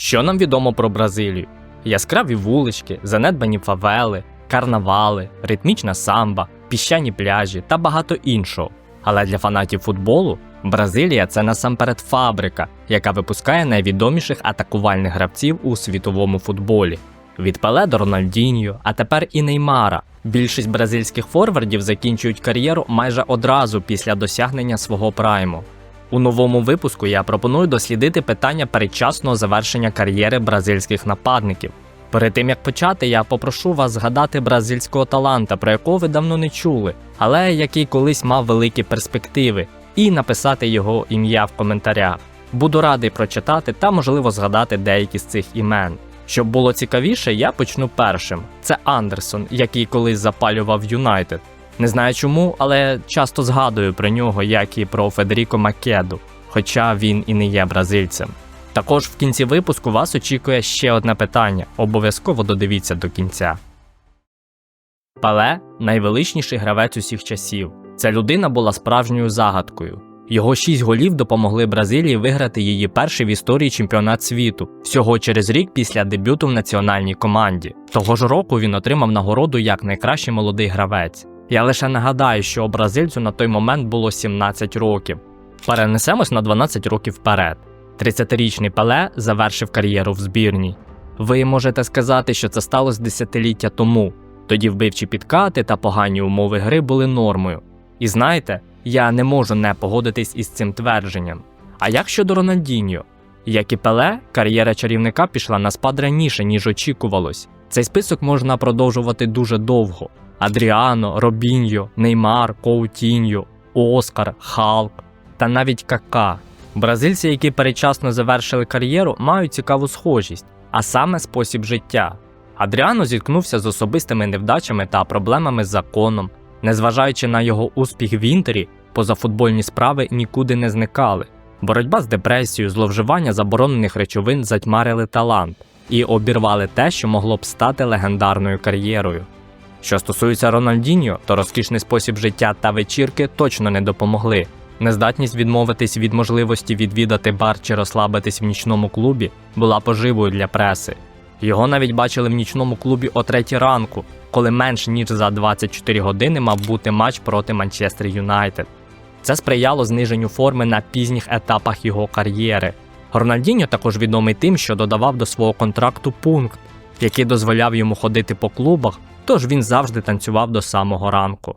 Що нам відомо про Бразилію? Яскраві вулички, занедбані фавели, карнавали, ритмічна самба, піщані пляжі та багато іншого. Але для фанатів футболу Бразилія це насамперед фабрика, яка випускає найвідоміших атакувальних гравців у світовому футболі. Від Пеле до Рональдіньо, а тепер і Неймара. Більшість бразильських форвардів закінчують кар'єру майже одразу після досягнення свого прайму. У новому випуску я пропоную дослідити питання передчасного завершення кар'єри бразильських нападників. Перед тим як почати, я попрошу вас згадати бразильського таланта, про якого ви давно не чули, але який колись мав великі перспективи, і написати його ім'я в коментарях. Буду радий прочитати та, можливо, згадати деякі з цих імен. Щоб було цікавіше, я почну першим. Це Андерсон, який колись запалював Юнайтед. Не знаю чому, але часто згадую про нього, як і про Федеріко Македу, хоча він і не є бразильцем. Також в кінці випуску вас очікує ще одне питання. Обов'язково додивіться до кінця. Пеле найвеличніший гравець усіх часів. Ця людина була справжньою загадкою. Його шість голів допомогли Бразилії виграти її перший в історії чемпіонат світу всього через рік після дебюту в національній команді. Того ж року він отримав нагороду як найкращий молодий гравець. Я лише нагадаю, що бразильцю на той момент було 17 років. Перенесемось на 12 років вперед. 30-річний Пеле завершив кар'єру в збірній. Ви можете сказати, що це сталося десятиліття тому. Тоді вбивчі підкати та погані умови гри були нормою. І знаєте, я не можу не погодитись із цим твердженням. А як щодо Рональдіньо? Як і Пеле, кар'єра чарівника пішла на спад раніше, ніж очікувалось. Цей список можна продовжувати дуже довго: Адріано, Робіньо, Неймар, Коутіньо, Оскар, Халк та навіть Кака. Бразильці, які передчасно завершили кар'єру, мають цікаву схожість, а саме спосіб життя. Адріано зіткнувся з особистими невдачами та проблемами з законом. Незважаючи на його успіх в інтері, позафутбольні справи нікуди не зникали. Боротьба з депресією, зловживання заборонених речовин затьмарили талант і обірвали те, що могло б стати легендарною кар'єрою. Що стосується Рональдіньо, то розкішний спосіб життя та вечірки точно не допомогли. Нездатність відмовитись від можливості відвідати бар чи розслабитись в нічному клубі була поживою для преси. Його навіть бачили в нічному клубі о третій ранку, коли менш ніж за 24 години мав бути матч проти Манчестер Юнайтед. Це сприяло зниженню форми на пізніх етапах його кар'єри. Рональдіньо також відомий тим, що додавав до свого контракту пункт, який дозволяв йому ходити по клубах, тож він завжди танцював до самого ранку.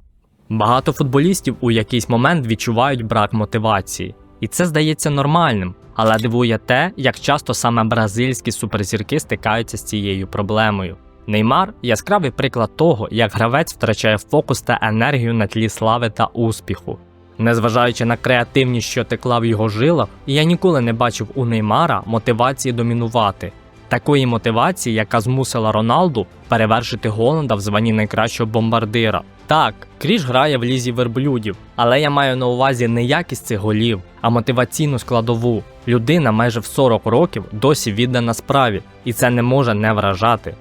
Багато футболістів у якийсь момент відчувають брак мотивації, і це здається нормальним, але дивує те, як часто саме бразильські суперзірки стикаються з цією проблемою. Неймар яскравий приклад того, як гравець втрачає фокус та енергію на тлі слави та успіху. Незважаючи на креативність, що текла в його жилах, я ніколи не бачив у Неймара мотивації домінувати. Такої мотивації, яка змусила Роналду перевершити Голланда в званні найкращого бомбардира. Так, Кріш грає в лізі верблюдів, але я маю на увазі не якість цих голів, а мотиваційну складову. Людина майже в 40 років досі віддана справі, і це не може не вражати.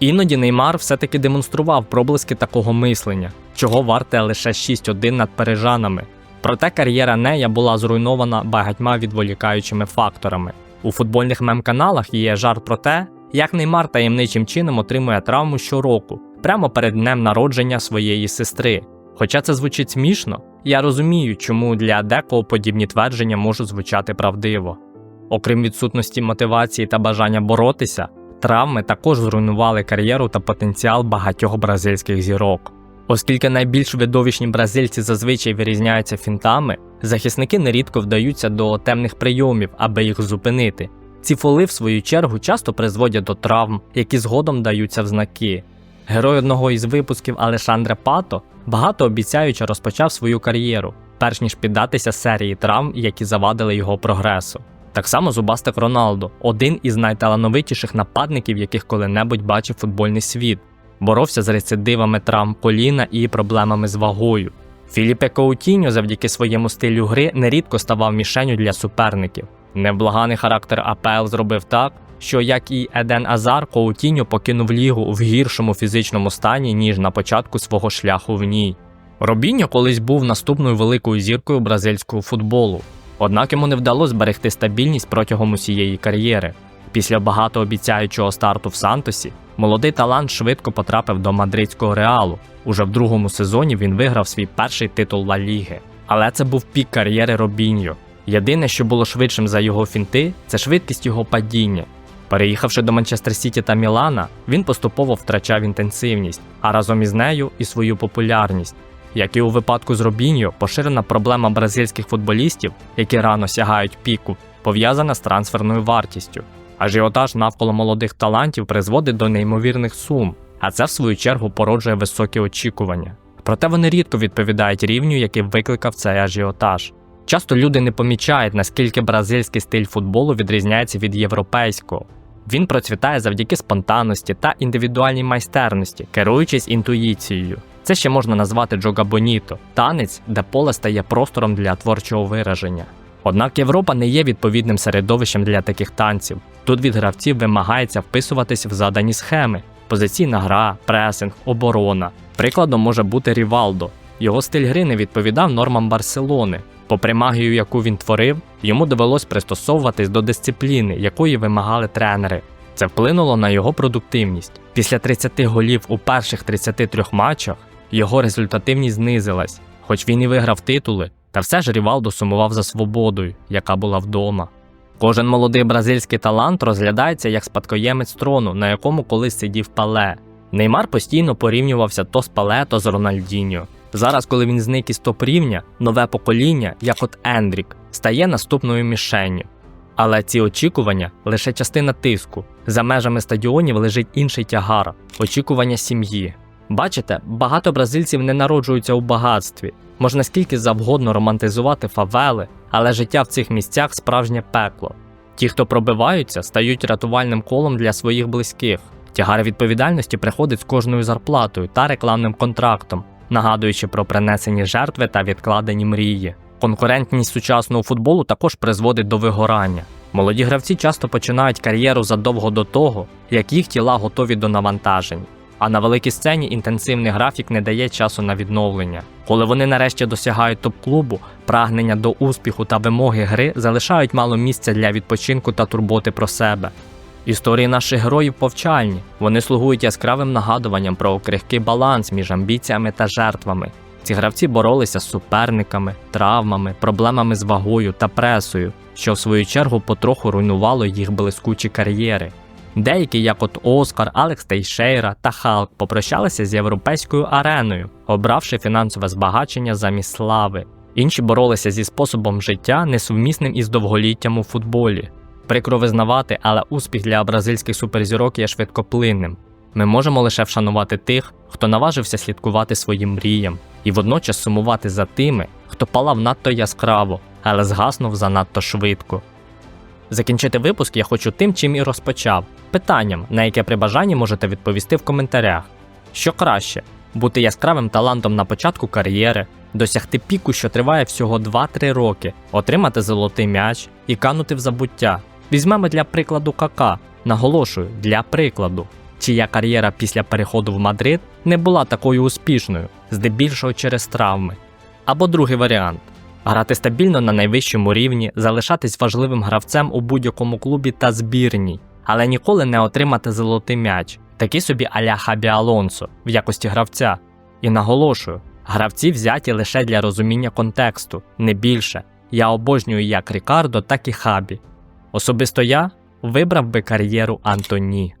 Іноді Неймар все-таки демонстрував проблиски такого мислення, чого варте лише 6-1 над парижанами. Проте кар'єра Нея була зруйнована багатьма відволікаючими факторами. У футбольних мем-каналах є жарт про те, як Неймар таємничим чином отримує травму щороку, прямо перед днем народження своєї сестри. Хоча це звучить смішно, я розумію, чому для декого подібні твердження можуть звучати правдиво. Окрім відсутності мотивації та бажання боротися, травми також зруйнували кар'єру та потенціал багатьох бразильських зірок. Оскільки найбільш видовищні бразильці зазвичай вирізняються фінтами, захисники нерідко вдаються до темних прийомів, аби їх зупинити. Ці фоли, в свою чергу, часто призводять до травм, які згодом даються в знаки. Герой одного із випусків Алешандре Пато багато обіцяючи розпочав свою кар'єру, перш ніж піддатися серії травм, які завадили його прогресу. Так само зубастик Роналдо, один із найталановитіших нападників, яких коли-небудь бачив футбольний світ, боровся з рецидивами травм коліна і проблемами з вагою. Філіпе Коутіньо завдяки своєму стилю гри нерідко ставав мішенью для суперників. Невблаганий характер АПЛ зробив так, що як і Еден Азар, Коутіньо покинув лігу в гіршому фізичному стані, ніж на початку свого шляху в ній. Робіньо колись був наступною великою зіркою бразильського футболу, однак йому не вдалося зберегти стабільність протягом усієї кар'єри. Після багатообіцяючого старту в Сантосі молодий талант швидко потрапив до мадридського реалу. Уже в другому сезоні він виграв свій перший титул Ла Ліги. Але це був пік кар'єри Робіньо. Єдине, що було швидшим за його фінти, це швидкість його падіння. Переїхавши до Манчестер Сіті та Мілана, він поступово втрачав інтенсивність, а разом із нею і свою популярність. Як і у випадку з Робіньо, поширена проблема бразильських футболістів, які рано сягають піку, пов'язана з трансферною вартістю. Ажіотаж навколо молодих талантів призводить до неймовірних сум, а це в свою чергу породжує високі очікування. Проте вони рідко відповідають рівню, який викликав цей ажіотаж. Часто люди не помічають, наскільки бразильський стиль футболу відрізняється від європейського. Він процвітає завдяки спонтанності та індивідуальній майстерності, керуючись інтуїцією. Це ще можна назвати джога боніто танець, де поле стає простором для творчого вираження. Однак Європа не є відповідним середовищем для таких танців. Тут від гравців вимагається вписуватись в задані схеми: позиційна гра, пресинг, оборона. Прикладом може бути Рівалдо. Його стиль гри не відповідав нормам Барселони. Попри магію, яку він творив, йому довелось пристосовуватись до дисципліни, якої вимагали тренери. Це вплинуло на його продуктивність. Після 30 голів у перших 33 матчах його результативність знизилась, хоч він і виграв титули, та все ж Рівалдо сумував за свободою, яка була вдома. Кожен молодий бразильський талант розглядається як спадкоємець трону, на якому колись сидів Пале. Неймар постійно порівнювався то з Пале, то з Рональдіньо. Зараз, коли він зник із топ рівня, нове покоління, як от Ендрік, стає наступною мішенню. Але ці очікування лише частина тиску. За межами стадіонів лежить інший тягар очікування сім'ї. Бачите, багато бразильців не народжуються у багатстві. Можна скільки завгодно романтизувати фавели, але життя в цих місцях справжнє пекло. Ті, хто пробиваються, стають рятувальним колом для своїх близьких. Тягар відповідальності приходить з кожною зарплатою та рекламним контрактом, нагадуючи про принесені жертви та відкладені мрії. Конкурентність сучасного футболу також призводить до вигорання. Молоді гравці часто починають кар'єру задовго до того, як їх тіла готові до навантажень. А на великій сцені інтенсивний графік не дає часу на відновлення. Коли вони нарешті досягають топ-клубу, прагнення до успіху та вимоги гри залишають мало місця для відпочинку та турботи про себе. Історії наших героїв повчальні, вони слугують яскравим нагадуванням про крихкий баланс між амбіціями та жертвами. Ці гравці боролися з суперниками, травмами, проблемами з вагою та пресою, що в свою чергу потроху руйнувало їх блискучі кар'єри. Деякі, як от Оскар, Алекс Тейшейра та Халк, попрощалися з європейською ареною, обравши фінансове збагачення замість слави. Інші боролися зі способом життя, несумісним із довголіттям у футболі. Прикро визнавати, але успіх для бразильських суперзірок є швидкоплинним. Ми можемо лише вшанувати тих, хто наважився слідкувати своїм мріям, і водночас сумувати за тими, хто палав надто яскраво, але згаснув занадто швидко. Закінчити випуск я хочу тим, чим і розпочав питанням, на яке при бажанні можете відповісти в коментарях. Що краще бути яскравим талантом на початку кар'єри, досягти піку, що триває всього 2-3 роки, отримати золотий м'яч і канути в забуття. Візьмемо для прикладу Кака, наголошую, для прикладу, чия кар'єра після переходу в Мадрид не була такою успішною, здебільшого через травми. Або другий варіант грати стабільно на найвищому рівні, залишатись важливим гравцем у будь-якому клубі та збірній, але ніколи не отримати золотий м'яч, такий собі аля Хабі Алонсо в якості гравця. І наголошую, гравці взяті лише для розуміння контексту, не більше. Я обожнюю як Рікардо, так і Хабі. Особисто я вибрав би кар'єру Антоні.